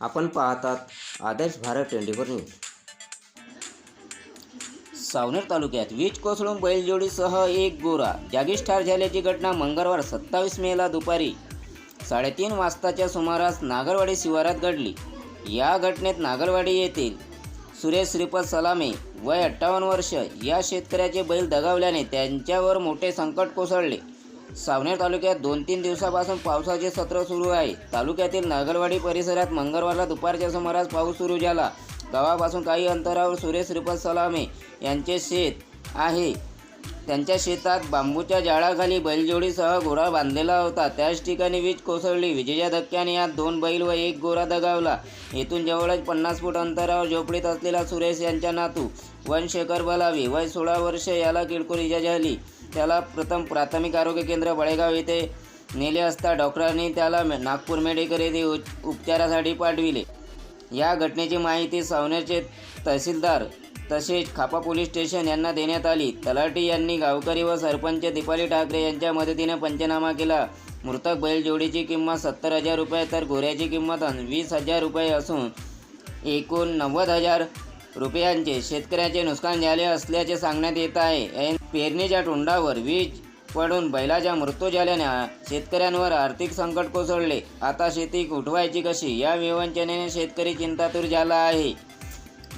आपण पाहतात Adarsh Bharat twenty four news. Savner तालुक्यात वीज कोसळून बैलजोडीसह एक गोरा जागीच ठार झाल्याची घटना मंगळवार सत्तावीस मेला दुपारी साडेतीन वाजताच्या सुमारास नागरवाडी शिवारात घडली. या घटनेत नागरवाडी येथील सुरेश श्रीपद सलामे वय अठ्ठावन्न वर्ष या शेतकऱ्याचे बैल दगावल्याने त्यांच्यावर मोठे संकट कोसळले. सावनेर तालुक्यात दोन तीन दिवसापासून पावसाचे सत्र सुरू आहे. तालुक्यातील नागरवाडी परिसरात मंगळवारला दुपारच्या सुमारास पाऊस सुरू झाला. गावापासून काही अंतरावर सुरेश श्रीपद सलामे यांचे शेत आहे. त्यांच्या शेतात बांबूच्या जाळाखाली बैलजोडीसह घोडा बांधलेला होता. त्याच ठिकाणी वीज कोसळली. विजेच्या धक्क्याने यात दोन बैल व एक गोरा दगावला. येथून जवळच पन्नास फूट अंतरावर झोपडीत असलेला सुरेश यांच्या नातू वनशेखर बलावी वय सोळा वर्ष याला किरकोळ इजा झाली. त्याला प्रथम प्राथमिक आरोग्य केंद्र बळेगाव येथे नेले असता डॉक्टरांनी त्याला नागपूर मेडिकल येथे उप- उपचारासाठी पाठविले. या घटनेची माहिती सावनेरचे तहसीलदार तसेच खापा पोलीस स्टेशन यांना देण्यात आली. तलाठी यांनी गावकरी व सरपंच दीपाली ठाकरे यांच्या मदतीने पंचनामा केला. मृतक बैलजोडीची किंमत सत्तर हजार रुपये तर घोऱ्याची किंमत वीस हजार रुपये असून एकूण नव्वद हजार रुपयांचे शेतकऱ्याचे नुकसान झाले असल्याचे सांगण्यात येत आहे. पेरणीच्या तोंडावर वीज पडून बैलाचा मृत्यू झाल्याने शेतकऱ्यांवर आर्थिक संकट कोसळले. आता शेती उठवायची कशी? या विवंचनेने शेतकरी चिंतातूर झाला आहे.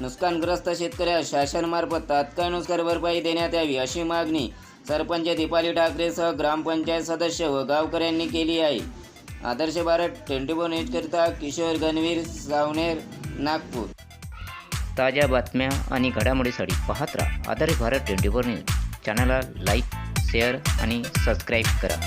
नुकसानग्रस्त शेतकऱ्यास शासनामार्फत तात्काळ नुकसान भरपाई देण्यात यावी अशी मागणी सरपंच दीपाली ठाकरेसह ग्रामपंचायत सदस्य व गावकऱ्यांनी केली आहे. आदर्श भारत ट्वेंटी फोर न्यूजकरिता किशोर गणवीर सावनेर नागपूर. ताज्या बातम्या आणि घडामोडीसाठी पाहत राहा. Adarsh Bharat twenty four news. चॅनलला लाईक शेअर आणि सबस्क्राईब करा.